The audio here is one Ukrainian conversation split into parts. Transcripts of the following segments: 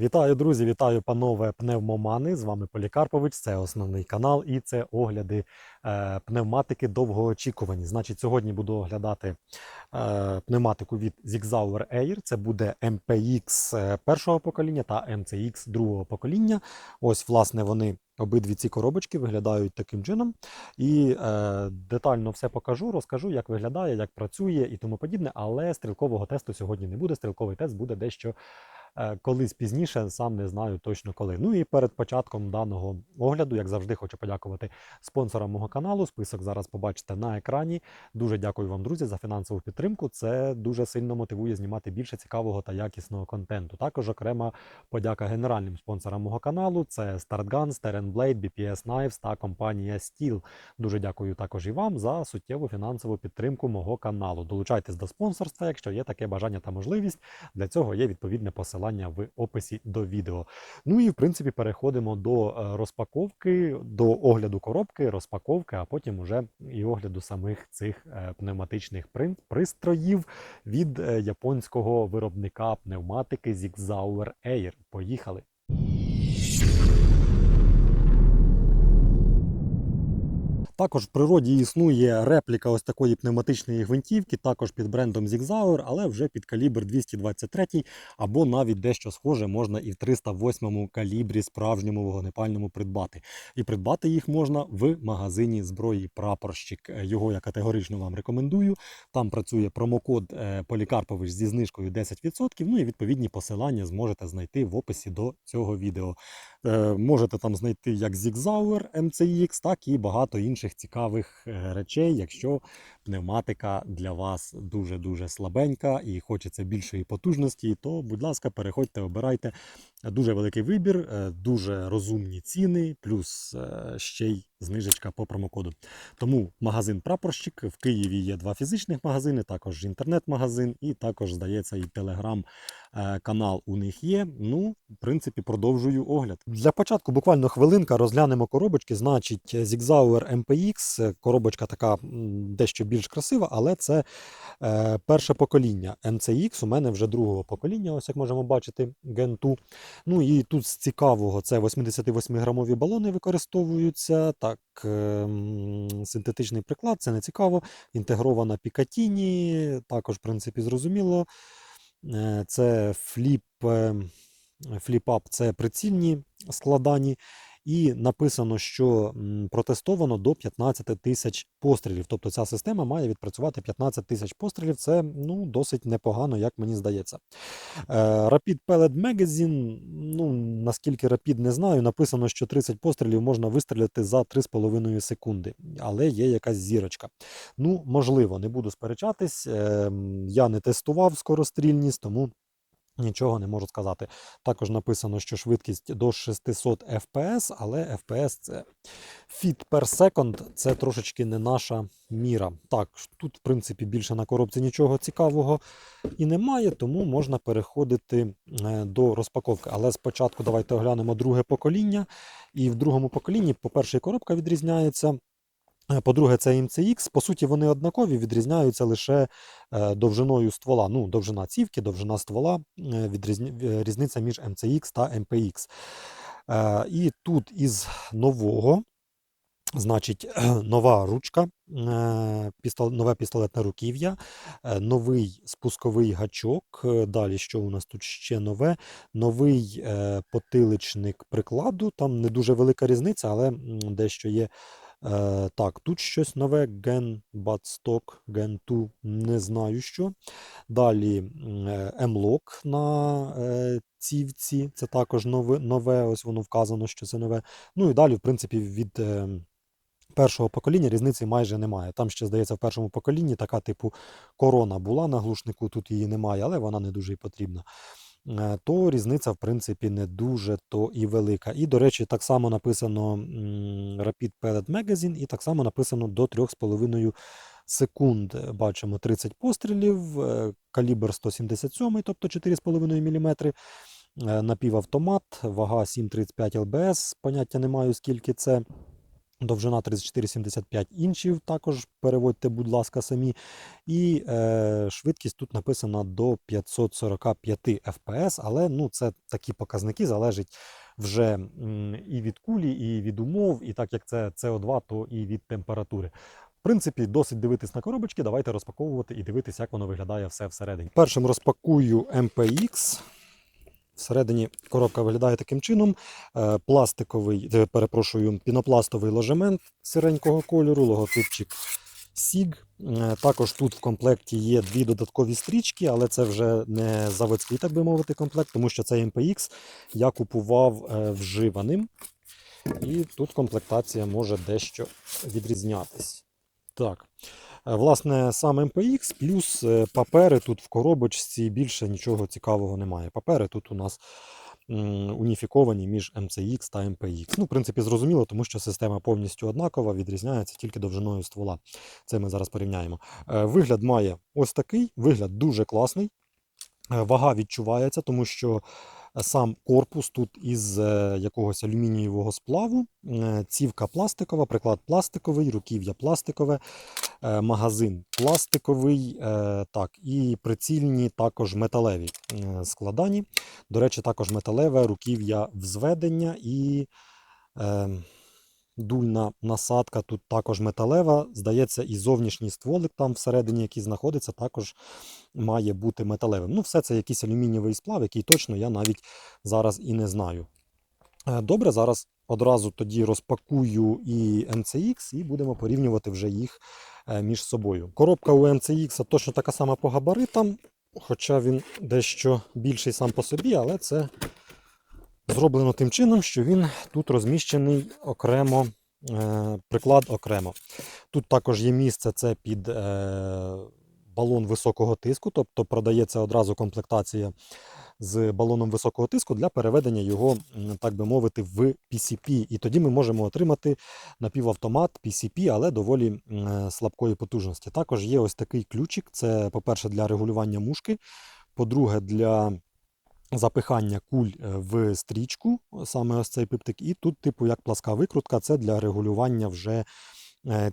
Вітаю, друзі! Вітаю, панове пневмомани. З вами Полікарпович. Це основний канал і це огляди е, пневматики довгоочікувані. Значить, сьогодні буду оглядати е, пневматику від Zigzauer Air. Це буде MPX е, першого покоління та MCX другого покоління. Ось, власне, вони. Обидві ці коробочки виглядають таким чином. І е, детально все покажу, розкажу, як виглядає, як працює і тому подібне. Але стрілкового тесту сьогодні не буде. Стрілковий тест буде дещо колись пізніше, сам не знаю точно коли. Ну і перед початком даного огляду, як завжди, хочу подякувати спонсорам мого каналу. Список зараз побачите на екрані. Дуже дякую вам, друзі, за фінансову підтримку. Це дуже сильно мотивує знімати більше цікавого та якісного контенту. Також окрема подяка генеральним спонсорам мого каналу. Це StartGuns, Terran Blade, BPS Knives та компанія Steel. Дуже дякую також і вам за суттєву фінансову підтримку мого каналу. Долучайтесь до спонсорства, якщо є таке бажання та можливість. Для цього є відповідне посилання в описі до відео. Ну і в принципі переходимо до е, розпаковки, до огляду коробки, розпаковки, а потім уже і огляду самих цих е, пневматичних пристроїв від е, японського виробника пневматики Zigzauer Air. Поїхали! Також в природі існує репліка ось такої пневматичної гвинтівки, також під брендом Zigzauer, але вже під калібр 223 або навіть дещо схоже можна і в 308 калібрі справжньому вогнепальному придбати. І придбати їх можна в магазині зброї прапорщик. Його я категорично вам рекомендую. Там працює промокод е, Полікарпович зі знижкою 10%. Ну і відповідні посилання зможете знайти в описі до цього відео. Е, Можете там знайти як Zigzauer MCX, так і багато інших цікавих е, речей, якщо пневматика для вас дуже-дуже слабенька і хочеться більшої потужності, то, будь ласка, переходьте, обирайте. Дуже великий вибір, е, дуже розумні ціни, плюс е, ще й знижечка по промокоду. Тому магазин Прапорщик в Києві є два фізичних магазини, також інтернет-магазин, і також, здається, і телеграм-канал у них є. Ну, в принципі, продовжую огляд. Для початку буквально хвилинка розглянемо коробочки. Значить, Zigzauer MPX, е, коробочка така дещо більш красива, але це е, перше покоління. MCX у мене вже другого покоління, ось як можемо бачити, Gen 2. Ну і тут з цікавого це 88-грамові балони використовуються. Так, ем, синтетичний приклад, це не цікаво. Інтегрована Пікатіні, також, в принципі, зрозуміло. Е, Це фліп, е, фліп-ап, це прицільні складані. І написано, що протестовано до 15 тисяч пострілів. Тобто ця система має відпрацювати 15 тисяч пострілів. Це ну, досить непогано, як мені здається. Е, Rapid Pellet Magazine, ну наскільки Rapid не знаю, написано, що 30 пострілів можна вистріляти за 3,5 секунди, але є якась зірочка. Ну, можливо, не буду сперечатись. ем, Я не тестував скорострільність, тому. Нічого не можу сказати. Також написано, що швидкість до 600 FPS, але FPS це feet per second, це трошечки не наша міра. Так, тут, в принципі, більше на коробці нічого цікавого і немає, тому можна переходити е, до розпаковки. Але спочатку давайте оглянемо друге покоління. І в другому поколінні, по-перше, коробка відрізняється. Е, По-друге, це MCX. По суті, вони однакові, відрізняються лише е, довжиною ствола. Ну, довжина цівки, довжина ствола, е, різниця між MCX та. Е, І тут із нового, значить, нова ручка, нове пістолетне руків'я, новий спусковий гачок. Далі, що у нас тут ще нове? Новий потиличник прикладу. Там не дуже велика різниця, але дещо є. Е, так, тут щось нове, Gen Badstock, Gen 2, не знаю що. Далі е, M-Lock на е, цівці, це також нове, нове, ось воно вказано, що це нове. Ну і далі, в принципі, від е, першого покоління різниці майже немає. Там ще, здається, в першому поколінні така типу корона була на глушнику, тут її немає, але вона не дуже і потрібна. Е, То різниця, в принципі, не дуже то і велика. І, до речі, так само написано Rapid Pellet Magazine, і так само написано до 3,5 секунд. Е, Бачимо 30 пострілів, е, калібр 177, тобто 4,5 мм. Напівавтомат, вага 7,35 ЛБС, поняття не маю, скільки це. Довжина 34,75 інчів, також переводьте, будь ласка, самі. І е, швидкість тут написана до 545 FPS, але ну, це такі показники залежать вже і від кулі, і від умов, і так як це CO2, то і від температури. В принципі, досить дивитись на коробочки. Давайте розпаковувати і дивитись, як воно виглядає все всередині. Першим розпакую MPX. Всередині коробка виглядає таким чином. Е, Пластиковий, е, перепрошую, пінопластовий ложемент сиренького кольору, логотипчик SIG. Е, Також тут в комплекті є дві додаткові стрічки, але це вже не заводський, так би мовити, комплект, тому що цей MPX я купував вживаним. І тут комплектація може дещо відрізнятись. Так. Е, Власне, сам MPX плюс е, папери тут в коробочці більше нічого цікавого немає. Папери тут у нас уніфіковані між MCX та MPX. Ну, в принципі, зрозуміло, тому що система повністю однакова, відрізняється тільки довжиною ствола. Це ми зараз порівняємо. Е, Вигляд має ось такий, вигляд дуже класний. Вага відчувається, тому що сам корпус тут із якогось алюмінієвого сплаву, цівка пластикова, приклад пластиковий, руків'я пластикове, магазин пластиковий, е, так, і прицільні також металеві е, складані. До речі, також металеве руків'я взведення і е, дульна насадка тут також металева. Здається, і зовнішній стволик там всередині, який знаходиться, також має бути металевим. Ну, все це якийсь алюмінієвий сплав, який точно я навіть зараз і не знаю. Е, Добре, зараз одразу тоді розпакую і MCX і будемо порівнювати вже їх е, між собою. Коробка у MCX точно така сама по габаритам, хоча він дещо більший сам по собі, але це зроблено тим чином, що він тут розміщений окремо, е, приклад окремо. Тут також є місце це під е, балон високого тиску, тобто продається одразу комплектація з балоном високого тиску для переведення його, так би мовити, в PCP. І тоді ми можемо отримати напівавтомат PCP, але доволі слабкої потужності. Також є ось такий ключик. Це, по-перше, для регулювання мушки, по-друге, для запихання куль е, в стрічку, саме ось цей пиптик. І тут, типу, як пласка викрутка, це для регулювання вже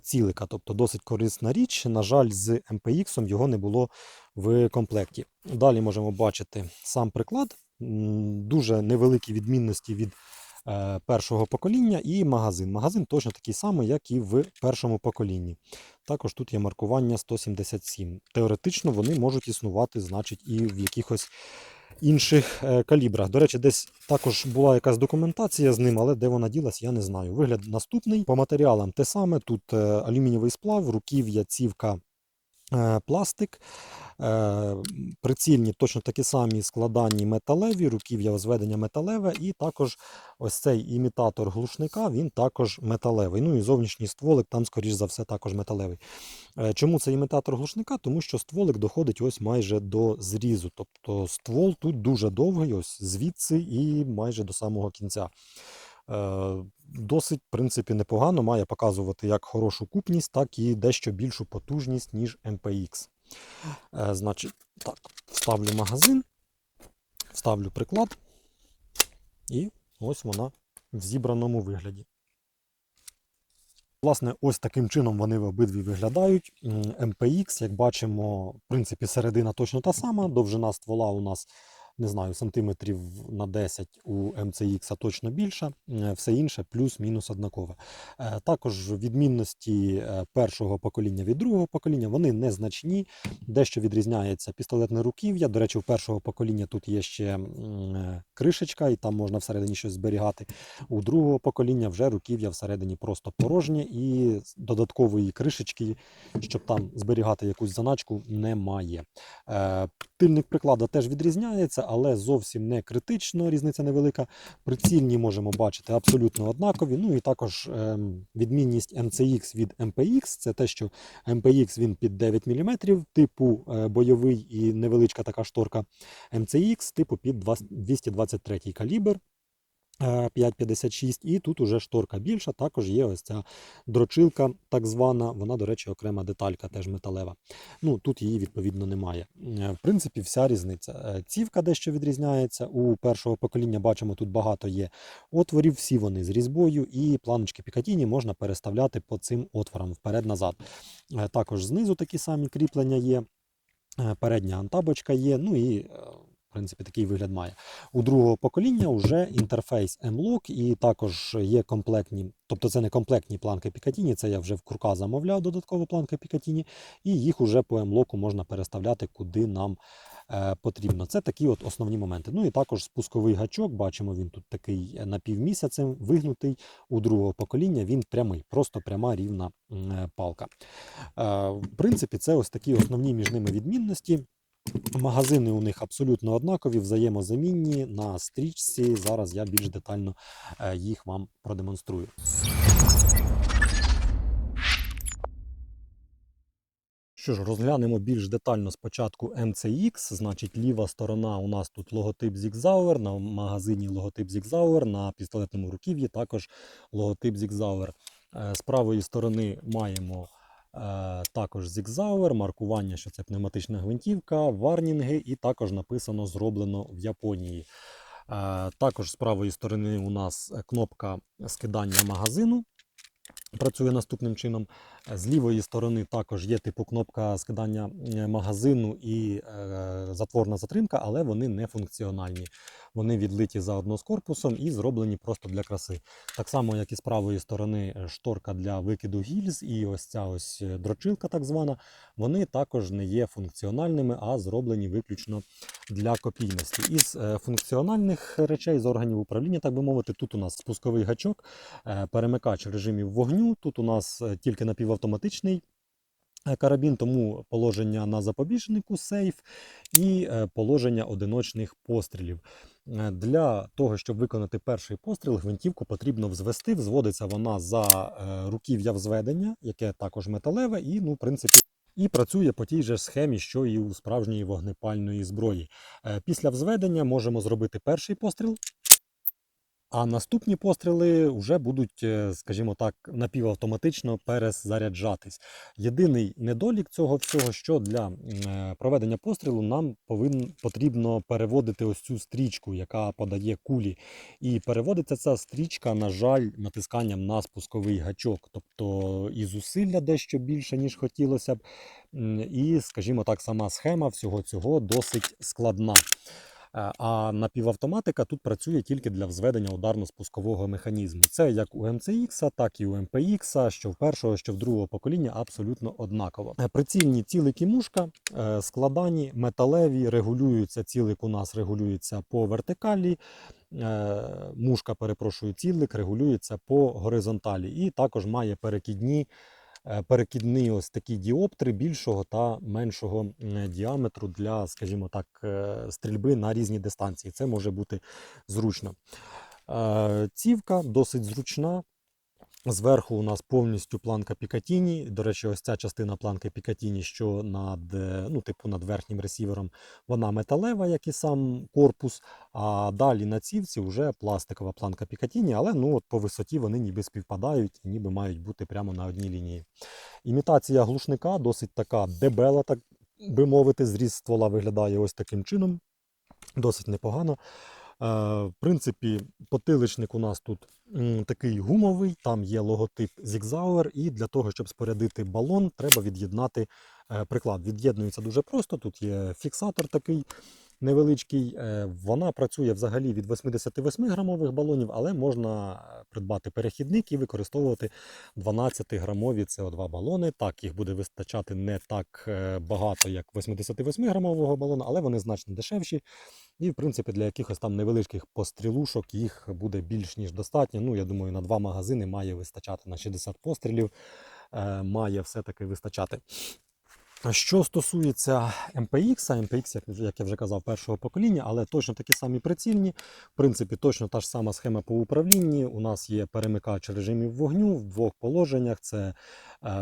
цілика. Тобто досить корисна річ. На жаль, з MPX його не було в комплекті. Далі можемо бачити сам приклад. Дуже невеликі відмінності від е, першого покоління і магазин. Магазин точно такий самий, як і в першому поколінні. Також тут є маркування 177. Теоретично вони можуть існувати, значить, і в якихось інших е, калібрах. До речі, десь також була якась документація з ним, але де вона ділась, я не знаю. Вигляд наступний. По матеріалам те саме. Тут е, алюмінієвий сплав, руків'я, цівка. е, Пластик, прицільні точно такі самі складані металеві, руків'я зведення металеве, і також ось цей імітатор глушника, він також металевий. Ну і зовнішній стволик там, скоріш за все, також металевий. Е, Чому це імітатор глушника? Тому що стволик доходить ось майже до зрізу. Тобто ствол тут дуже довгий, ось звідси і майже до самого кінця. Е, Досить, в принципі, непогано, має показувати як хорошу купність, так і дещо більшу потужність, ніж MPX. Е, Значить, так, вставлю магазин, вставлю приклад, і ось вона в зібраному вигляді. Власне, ось таким чином вони обидві виглядають. MPX, як бачимо, в принципі, середина точно та сама. Довжина ствола у нас, не знаю, сантиметрів на 10 у MCX а точно більша. Е, Все інше плюс-мінус однакове. Е, Також відмінності е, першого покоління від другого покоління вони незначні. Дещо відрізняється пістолетне руків'я. До речі, у першого покоління тут є ще е, кришечка, і там можна всередині щось зберігати. У другого покоління вже руків'я всередині просто порожнє і додаткової кришечки, щоб там зберігати якусь заначку, немає. Тильник приклада теж відрізняється, але зовсім не критично, різниця невелика. Прицільні можемо бачити абсолютно однакові. Ну і також ем, відмінність MCX від MPX це те, що MPX він під 9 мм, типу е, бойовий і невеличка така шторка. MCX типу під 2- 223 калібр. Е, 5,56, і тут уже шторка більша, також є ось ця дрочилка, так звана. Вона, до речі, окрема деталька, теж металева. Ну, тут її відповідно немає. Е, В принципі, вся різниця. Е, Цівка дещо відрізняється. У першого покоління бачимо, тут багато є отворів, всі вони з різьбою, і планочки Пікатіні можна переставляти по цим отворам вперед-назад. Е, Також знизу такі самі кріплення є. Е, Передня антабочка є, ну і е, принципі такий вигляд має. У другого покоління вже інтерфейс M-Lock і також є комплектні, тобто це не комплектні планки Picatinny, це я вже в Курка замовляв додатково планки Picatinny, і їх уже по M-Lock можна переставляти куди нам е, потрібно. Це такі от основні моменти. Ну і також спусковий гачок, бачимо, він тут такий напівмісяцем вигнутий. У другого покоління він прямий, просто пряма рівна е, палка. Е, В принципі, це ось такі основні між ними відмінності. Магазини у них абсолютно однакові, взаємозамінні на стрічці. Зараз я більш детально е, їх вам продемонструю. Що ж, розглянемо більш детально спочатку MCX. Значить, ліва сторона у нас тут логотип Zigzauer, на магазині логотип Zigzauer, на пістолетному руків'ї також логотип. Е, З правої сторони маємо також зігзауер, маркування, що це пневматична гвинтівка, варнінги, і також написано зроблено в Японії. Е, Також з правої сторони у нас е, кнопка скидання магазину. Працює наступним чином. З лівої сторони також є типу кнопка скидання е, магазину і е, затворна затримка, але вони не функціональні. Вони відлиті заодно з корпусом і зроблені просто для краси. Так само, як і з правої сторони е, шторка для викиду гільз і ось ця ось е, дрочилка, так звана, вони також не є функціональними, а зроблені виключно для копійності. Із функціональних речей, з органів управління, так би мовити, тут у нас спусковий гачок, перемикач режимів вогню. Тут у нас е, тільки напівавтоматичний е, карабін, тому положення на запобіжнику сейф і е, положення одиночних пострілів. Для того, щоб виконати перший постріл, гвинтівку потрібно взвести. Взводиться вона за руків'я взведення, яке також металеве, і, ну, в принципі, і працює по тій же схемі, що і у справжньої вогнепальної зброї. Після взведення можемо зробити перший постріл. А наступні постріли вже будуть, е, скажімо так, напівавтоматично перезаряджатись. Єдиний недолік цього всього, що для е, проведення пострілу нам повин, потрібно переводити ось цю стрічку, яка подає кулі. І переводиться ця стрічка, на жаль, натисканням на спусковий гачок. Тобто і зусилля дещо більше, ніж хотілося б. І, скажімо так, сама схема всього цього досить складна. Е, А напівавтоматика тут працює тільки для взведення ударно-спускового механізму. Це як у MCX, так і у MPX, що в першого, що в другого покоління абсолютно однаково. Е, Прицільні цілик і мушка е, складані, металеві, регулюються. Цілик у нас регулюється по вертикалі. Мушка, перепрошую, цілик регулюється по горизонталі і також має перекидні е, перекидні ось такі діоптри більшого та меншого діаметру для, скажімо так, е, стрільби на різні дистанції. Це може бути зручно. Е, Цівка досить зручна. Зверху у нас повністю планка Пікатіні. До речі, ось ця частина планки Пікатіні, що над, е, ну, типу над верхнім ресівером, вона металева, як і сам корпус. А далі на цівці вже пластикова планка Пікатіні, але ну, от по висоті вони ніби співпадають і ніби мають бути прямо на одній лінії. Імітація глушника досить така дебела, так би мовити, зріз ствола виглядає ось таким чином. Досить непогано. Е, В принципі, потиличник у нас тут такий гумовий, там є логотип Zigzauer, і для того, щоб спорядити балон, треба від'єднати е, приклад. Від'єднується дуже просто. Тут є фіксатор такий невеличкий. Е, Вона працює взагалі від 88 грамових балонів, але можна е, придбати перехідник і використовувати 12-грамові CO2 балони. Так, їх буде вистачати не так е, багато, як 88-грамового балона, але вони значно дешевші. І, в принципі, для якихось там невеличких пострілушок їх буде більш ніж достатньо. Ну, я думаю, на два магазини має вистачати на 60 пострілів, має все-таки вистачати. Що стосується MPX, MPX, як, я вже казав, першого покоління, але точно такі самі прицільні. В принципі, точно та ж сама схема по управлінні. У нас є перемикач режимів вогню в двох положеннях: це е,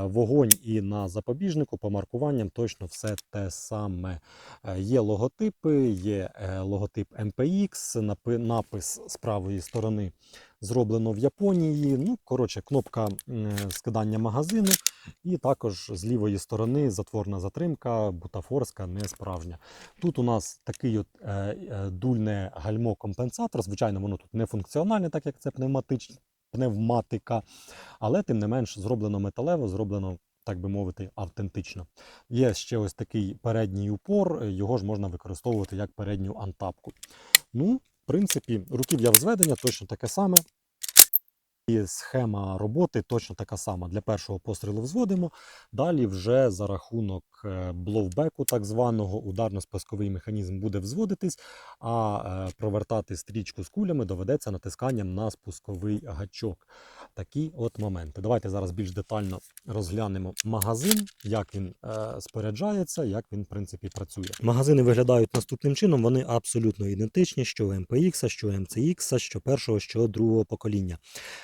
вогонь і на запобіжнику. По маркуванням точно все те саме. Е, є логотипи, є е, логотип MPX, напис з правої сторони зроблено в Японії. Ну, коротше, кнопка скидання магазину. І також з лівої сторони затворна затримка, бутафорська, не справжня. Тут у нас такий от, е, е, дульне гальмо-компенсатор. Звичайно, воно тут не функціональне, так як це пневматич... пневматика, але тим не менш зроблено металево, зроблено. Так би мовити, автентично. Є ще ось такий передній упор, е, його ж можна використовувати як передню антапку. Ну, в принципі, руків'я взведення точно таке саме. І схема роботи точно така сама. Для першого пострілу взводимо. Далі вже за рахунок е, бловбеку, так званого, ударно-спусковий механізм буде взводитись, а е, провертати стрічку з кулями доведеться натисканням на спусковий гачок. Такі от моменти. Давайте зараз більш детально розглянемо магазин, як він е, споряджається, як він в принципі працює. Магазини виглядають наступним чином. Вони абсолютно ідентичні, що MPX, що MCX, що першого, що другого покоління.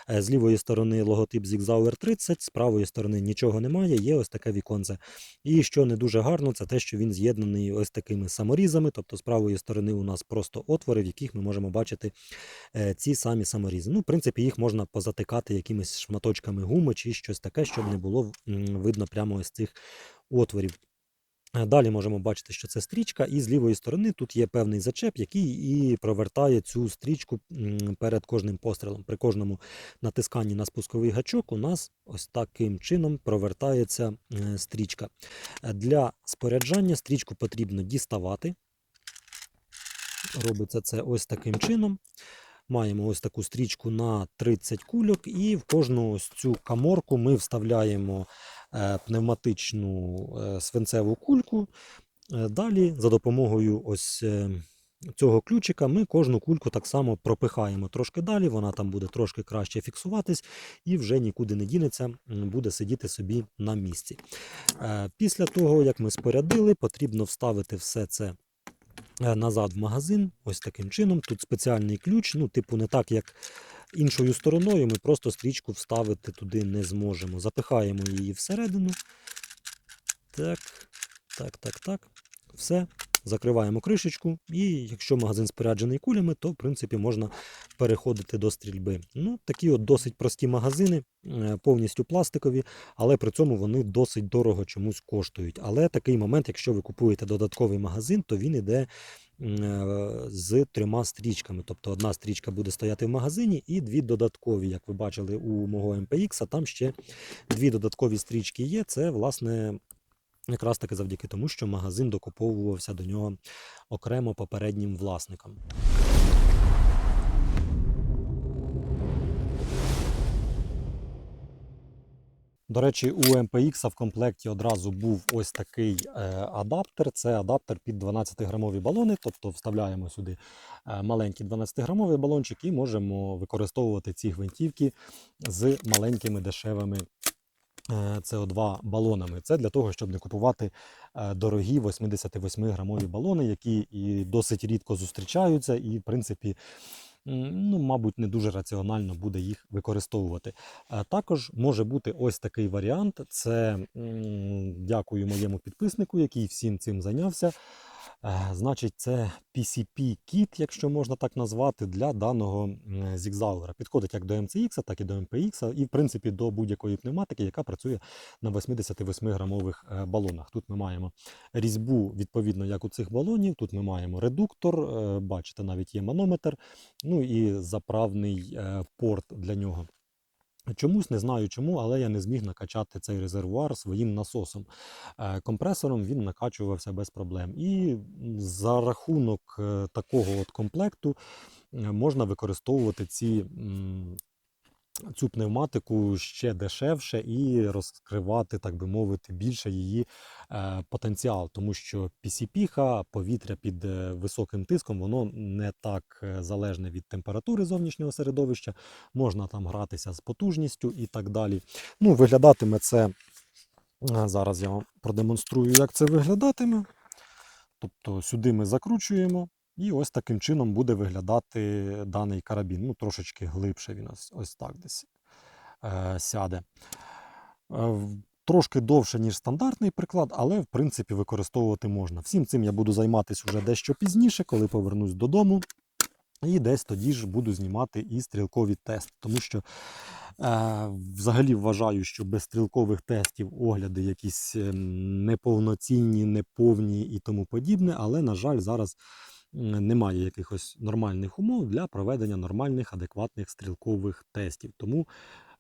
З лівої сторони логотип Zigzauer 30, з правої сторони нічого немає, є ось таке віконце. І що не дуже гарно, це те, що він з'єднаний ось такими саморізами. Тобто з правої сторони у нас просто отвори, в яких ми можемо бачити е, ці самі саморізи. Ну, в принципі, їх можна позатикати якимись шматочками гуми чи щось таке, щоб не було видно прямо ось цих отворів. Е, Далі можемо бачити, що це стрічка, і з лівої сторони тут є певний зачеп, який і провертає цю стрічку перед кожним пострілом. При кожному натисканні на спусковий гачок у нас ось таким чином провертається е, стрічка. Е, Для споряджання стрічку потрібно діставати. Робиться це ось таким чином. Маємо ось таку стрічку на 30 кульок, і в кожну ось цю каморку ми вставляємо пневматичну е, свинцеву кульку. Е, Далі за допомогою ось е, цього ключика ми кожну кульку так само пропихаємо трошки далі, вона там буде трошки краще фіксуватись і вже нікуди не дінеться, буде сидіти собі на місці. Е, Після того, як ми спорядили, потрібно вставити все це е, назад в магазин, ось таким чином. Тут спеціальний ключ, ну, типу, не так, як іншою стороною, ми просто стрічку вставити туди не зможемо. Запихаємо її всередину. Так, так, так, так. Все. Закриваємо кришечку, і якщо магазин споряджений кулями, то в принципі можна переходити до стрільби. Ну, такі от досить прості магазини, е, повністю пластикові, але при цьому вони досить дорого чомусь коштують. Але такий момент, якщо ви купуєте додатковий магазин, то він іде е, з трьома стрічками. Тобто одна стрічка буде стояти в магазині, і дві додаткові, як ви бачили у мого MPX, а там ще дві додаткові стрічки є. Це, власне, якраз таки завдяки тому, що магазин докуповувався до нього окремо попереднім власникам. До речі, у MPX в комплекті одразу був ось такий е, адаптер. Це адаптер під 12-грамові балони, тобто вставляємо сюди е, маленький 12-грамовий балончик і можемо використовувати ці гвинтівки з маленькими дешевими е, CO2 балонами. Це для того, щоб не купувати е, дорогі 88-грамові балони, які і досить рідко зустрічаються, і, в принципі, ну, мабуть, не дуже раціонально буде їх використовувати. Е, Також може бути ось такий варіант. Це дякую моєму підписнику, який всім цим зайнявся. Е, Значить, це PCP-кіт, якщо можна так назвати, для даного м, зігзауера. Підходить як до MCX, так і до MPX, і в принципі до будь-якої пневматики, яка працює на 88-грамових е, балонах. Тут ми маємо різьбу, відповідно, як у цих балонів. Тут ми маємо редуктор, е, бачите, навіть є манометр, ну і заправний порт для нього. Чомусь не знаю чому, але я не зміг накачати цей резервуар своїм насосом. Е, Компресором він накачувався без проблем. І за рахунок е, такого от комплекту е, можна використовувати ці. Цю пневматику ще дешевше і розкривати, так би мовити, більше її е, потенціал, тому що PCP, повітря під е, високим тиском, воно не так е, залежне від температури зовнішнього середовища, можна там гратися з потужністю і так далі. Ну, виглядатиме це Зараз я вам продемонструю, як це виглядатиме. Тобто сюди ми закручуємо, і ось таким чином буде виглядати даний карабін. Ну, трошечки глибше він ось, ось так десь е, сяде. Е, Трошки довше, ніж стандартний приклад, але в принципі використовувати можна. Всім цим я буду займатися вже дещо пізніше, коли повернусь додому. І десь тоді ж буду знімати і стрілкові тести, тому що е, взагалі вважаю, що без стрілкових тестів огляди якісь ем, неповноцінні, неповні і тому подібне. Але, на жаль, зараз немає якихось нормальних умов для проведення нормальних, адекватних стрілкових тестів. Тому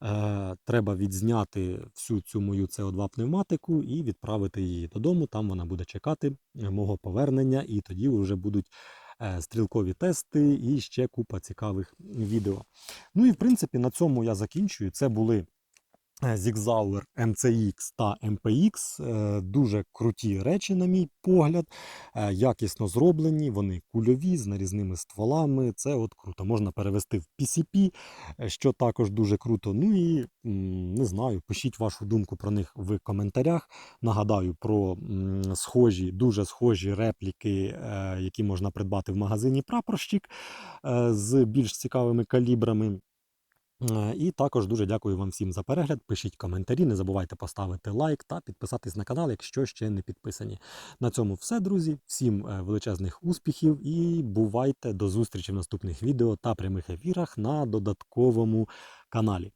е, треба відзняти всю цю мою CO2 пневматику і відправити її додому. Там вона буде чекати е, мого повернення, і тоді вже будуть е, стрілкові тести і ще купа цікавих відео. Ну і в принципі на цьому я закінчую. Це були Zigzauer MCX та MPX. Е, Дуже круті речі, на мій погляд. Е, Якісно зроблені, вони кульові з нарізними стволами. Це от круто. Можна перевести в PCP, е, що також дуже круто. Ну і не знаю, пишіть вашу думку про них в коментарях. Нагадаю про схожі, дуже схожі репліки, е, які можна придбати в магазині Прапорщик е, з більш цікавими калібрами. Е, І також дуже дякую вам всім за перегляд. Пишіть коментарі, не забувайте поставити лайк та підписатись на канал, якщо ще не підписані. На цьому все, друзі. Всім е, величезних успіхів і бувайте до зустрічі в наступних відео та прямих ефірах на додатковому каналі.